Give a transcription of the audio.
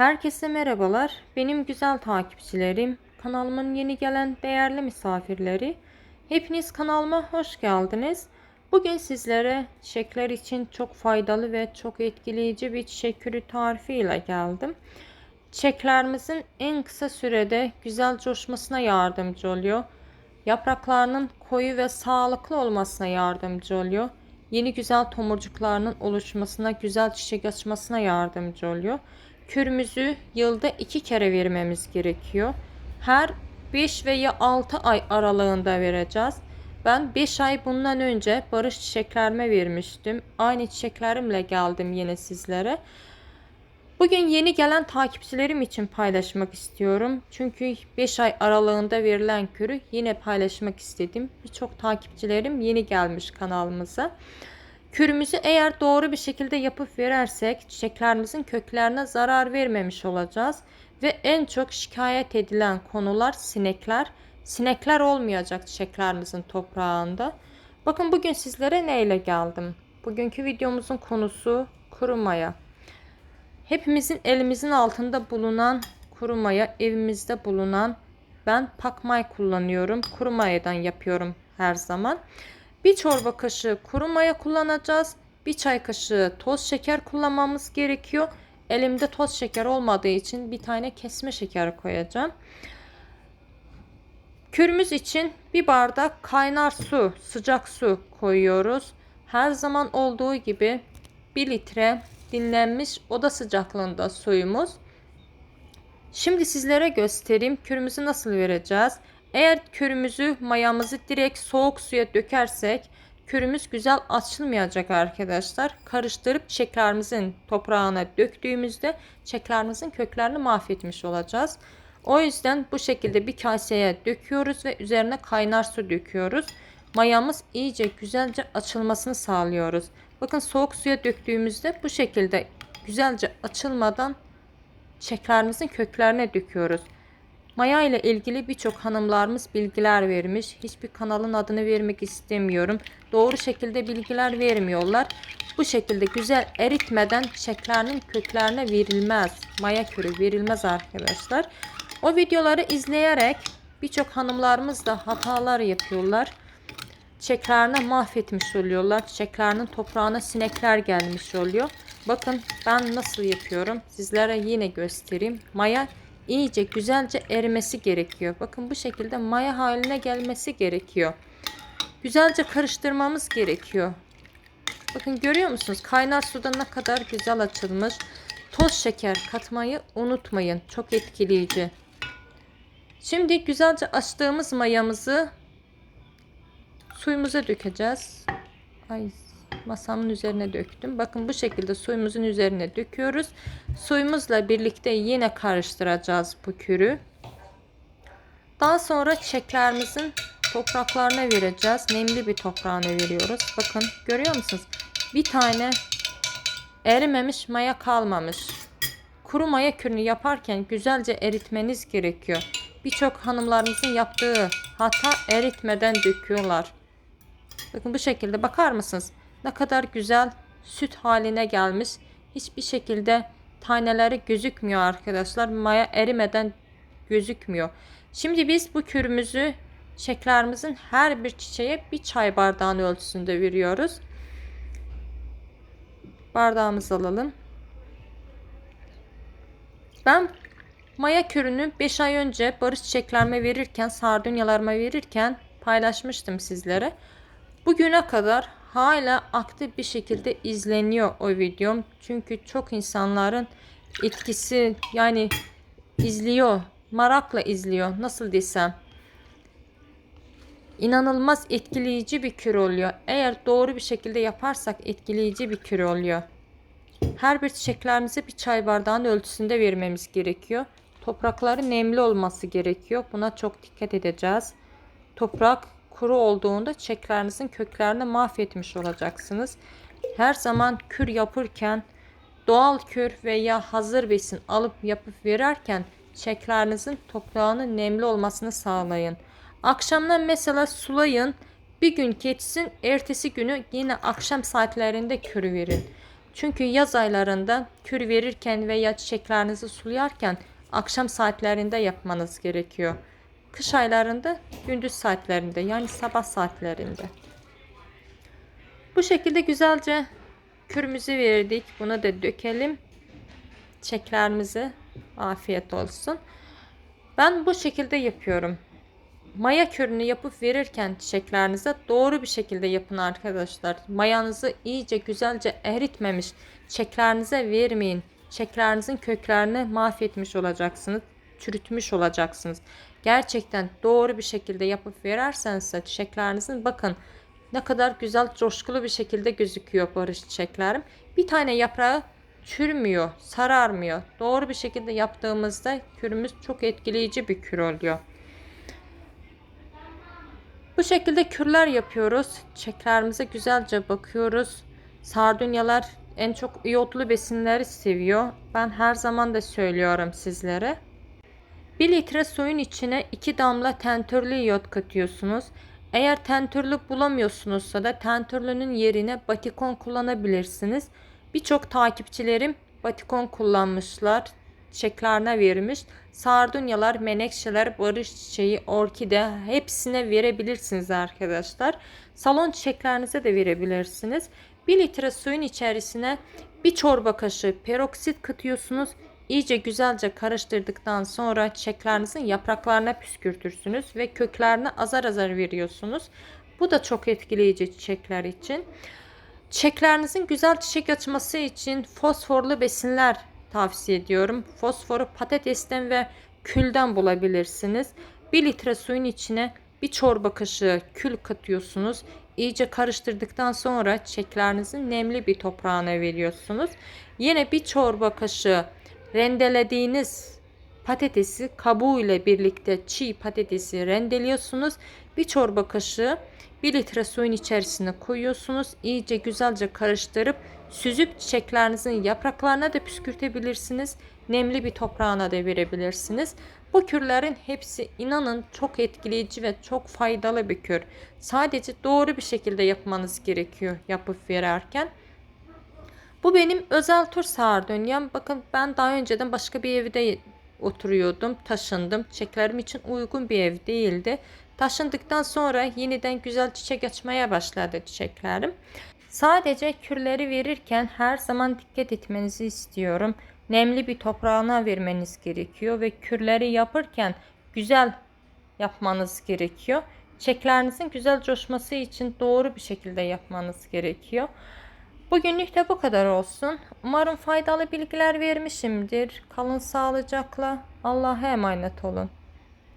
Herkese merhabalar. Benim güzel takipçilerim, kanalımın yeni gelen değerli misafirleri. Hepiniz kanalıma hoş geldiniz. Bugün sizlere çiçekler için çok faydalı ve çok etkileyici bir çiçek tarifi ile geldim. Çiçeklerimizin en kısa sürede güzel coşmasına yardımcı oluyor. Yapraklarının koyu ve sağlıklı olmasına yardımcı oluyor. Yeni güzel tomurcuklarının oluşmasına, güzel çiçek açmasına yardımcı oluyor. Kürümüzü yılda iki kere vermemiz gerekiyor. Her 5 veya 6 ay aralığında vereceğiz. Ben 5 ay bundan önce barış çiçeklerime vermiştim. Aynı çiçeklerimle geldim yine sizlere. Bugün yeni gelen takipçilerim için paylaşmak istiyorum. Çünkü 5 ay aralığında verilen kürü yine paylaşmak istedim. Birçok takipçilerim yeni gelmiş kanalımıza. Kürümüzü eğer doğru bir şekilde yapıp verersek çiçeklerimizin köklerine zarar vermemiş olacağız. Ve en çok şikayet edilen konular sinekler. Sinekler olmayacak çiçeklerimizin toprağında. Bakın bugün sizlere neyle geldim. Bugünkü videomuzun konusu kuru maya. Hepimizin elimizin altında bulunan kuru maya, evimizde bulunan ben pakmay kullanıyorum. Kuru mayadan yapıyorum her zaman. Bir çorba kaşığı kuru maya kullanacağız. Bir çay kaşığı toz şeker kullanmamız gerekiyor. Elimde toz şeker olmadığı için bir tane kesme şeker koyacağım. Kürümüz için bir bardak kaynar su, sıcak su koyuyoruz. Her zaman olduğu gibi 1 litre dinlenmiş oda sıcaklığında suyumuz. Şimdi sizlere göstereyim kürümüzü nasıl vereceğiz. Eğer kürümüzü mayamızı direkt soğuk suya dökersek kürümüz güzel açılmayacak arkadaşlar. Karıştırıp çiçeklerimizin toprağına döktüğümüzde çiçeklerimizin köklerini mahvetmiş olacağız. O yüzden bu şekilde bir kaseye döküyoruz ve üzerine kaynar su döküyoruz. Mayamız iyice güzelce açılmasını sağlıyoruz. Bakın soğuk suya döktüğümüzde bu şekilde güzelce açılmadan çiçeklerimizin köklerine döküyoruz. Maya ile ilgili birçok hanımlarımız bilgiler vermiş. Hiçbir kanalın adını vermek istemiyorum. Doğru şekilde bilgiler vermiyorlar. Bu şekilde güzel eritmeden çiçeklerinin köklerine verilmez. Maya kürü verilmez arkadaşlar. O videoları izleyerek birçok hanımlarımız da hatalar yapıyorlar. Çiçeklerini mahvetmiş oluyorlar. Çiçeklerinin toprağına sinekler gelmiş oluyor. Bakın ben nasıl yapıyorum. Sizlere yine göstereyim. Maya iyice güzelce erimesi gerekiyor. Bakın bu şekilde maya haline gelmesi gerekiyor. Güzelce karıştırmamız gerekiyor. Bakın görüyor musunuz? Kaynar suda ne kadar güzel açılmış. Toz şeker katmayı unutmayın. Çok etkileyici. Şimdi güzelce açtığımız mayamızı suyumuza dökeceğiz. Ay masamın üzerine döktüm. Bakın bu şekilde suyumuzun üzerine döküyoruz. Suyumuzla birlikte yine karıştıracağız bu kürü. Daha sonra çiçeklerimizin topraklarına vereceğiz. Nemli bir toprağına veriyoruz. Bakın görüyor musunuz? Bir tane erimemiş maya kalmamış. Kuru maya kürünü yaparken güzelce eritmeniz gerekiyor. Birçok hanımlarımızın yaptığı hata eritmeden döküyorlar. Bakın bu şekilde bakar mısınız? Ne kadar güzel süt haline gelmiş. Hiçbir şekilde taneleri gözükmüyor arkadaşlar. Maya erimeden gözükmüyor. Şimdi biz bu kürümüzü çiçeklerimizin her bir çiçeğe bir çay bardağının ölçüsünde veriyoruz. Bardağımızı alalım. Ben maya kürünü 5 ay önce barış çiçeklerime verirken, sardunyalarıma verirken paylaşmıştım sizlere. Bugüne kadar hala aktif bir şekilde izleniyor o videom. Çünkü çok insanların etkisi yani izliyor, marakla izliyor. Nasıl desem. İnanılmaz etkileyici bir kür oluyor. Eğer doğru bir şekilde yaparsak etkileyici bir kür oluyor. Her bir çiçeklerimize bir çay bardağının ölçüsünde vermemiz gerekiyor. Toprakları nemli olması gerekiyor. Buna çok dikkat edeceğiz. Toprak kuru olduğunda çiçeklerinizin köklerini mahvetmiş olacaksınız. Her zaman kür yapırken doğal kür veya hazır besin alıp yapıp verirken çiçeklerinizin toprağının nemli olmasını sağlayın. Akşamdan mesela sulayın. Bir gün geçsin, ertesi günü yine akşam saatlerinde kürü verin. Çünkü yaz aylarında kür verirken veya çiçeklerinizi sulayarken akşam saatlerinde yapmanız gerekiyor. Kış aylarında gündüz saatlerinde yani sabah saatlerinde. Bu şekilde güzelce kürümüzü verdik. Bunu da dökelim. Çiçeklerimize afiyet olsun. Ben bu şekilde yapıyorum. Maya körünü yapıp verirken çiçeklerinize doğru bir şekilde yapın arkadaşlar. Mayanızı iyice güzelce eritmemiş çiçeklerinize vermeyin. Çiçeklerinizin köklerini mahvetmiş olacaksınız. Çürütmüş olacaksınız. Gerçekten doğru bir şekilde yapıp verirseniz de çiçeklerinizin bakın ne kadar güzel coşkulu bir şekilde gözüküyor barış çiçeklerim. Bir tane yaprağı çürümüyor, sararmıyor. Doğru bir şekilde yaptığımızda kürümüz çok etkileyici bir kür oluyor. Bu şekilde kürler yapıyoruz. Çiçeklerimize güzelce bakıyoruz. Sardunyalar en çok iyotlu besinleri seviyor. Ben her zaman da söylüyorum sizlere. 1 litre suyun içine 2 damla tentürlü iyot katıyorsunuz. Eğer tentürlü bulamıyorsunuzsa da tentürlünün yerine batikon kullanabilirsiniz. Birçok takipçilerim batikon kullanmışlar. Çiçeklerine vermiş. Sardunyalar, menekşeler, barış çiçeği, orkide hepsine verebilirsiniz arkadaşlar. Salon çiçeklerinize de verebilirsiniz. 1 litre suyun içerisine bir çorba kaşığı peroksit katıyorsunuz. İyice güzelce karıştırdıktan sonra çiçeklerinizin yapraklarına püskürtürsünüz ve köklerine azar azar veriyorsunuz. Bu da çok etkileyici çiçekler için. Çiçeklerinizin güzel çiçek açması için fosforlu besinler tavsiye ediyorum. Fosforu patatesten ve külden bulabilirsiniz. 1 litre suyun içine bir çorba kaşığı kül katıyorsunuz. İyice karıştırdıktan sonra çiçeklerinizin nemli bir toprağına veriyorsunuz. Yine bir çorba kaşığı rendelediğiniz patatesi kabuğu ile birlikte çiğ patatesi rendeliyorsunuz. Bir çorba kaşığı 1 litre suyun içerisine koyuyorsunuz. İyice güzelce karıştırıp süzüp çiçeklerinizin yapraklarına da püskürtebilirsiniz. Nemli bir toprağına da verebilirsiniz. Bu kürlerin hepsi inanın çok etkileyici ve çok faydalı bir kür. Sadece doğru bir şekilde yapmanız gerekiyor yapıp vererken. Bu benim özel tur sardunyam. Bakın ben daha önceden başka bir evde oturuyordum. Taşındım. Çiçeklerim için uygun bir ev değildi. Taşındıktan sonra yeniden güzel çiçek açmaya başladı çiçeklerim. Sadece kürleri verirken her zaman dikkat etmenizi istiyorum. Nemli bir toprağına vermeniz gerekiyor ve kürleri yapırken güzel yapmanız gerekiyor. Çiçeklerinizin güzel coşması için doğru bir şekilde yapmanız gerekiyor. Bugünlük de bu kadar olsun. Umarım faydalı bilgiler vermişimdir. Kalın sağlıcakla. Allah'a emanet olun.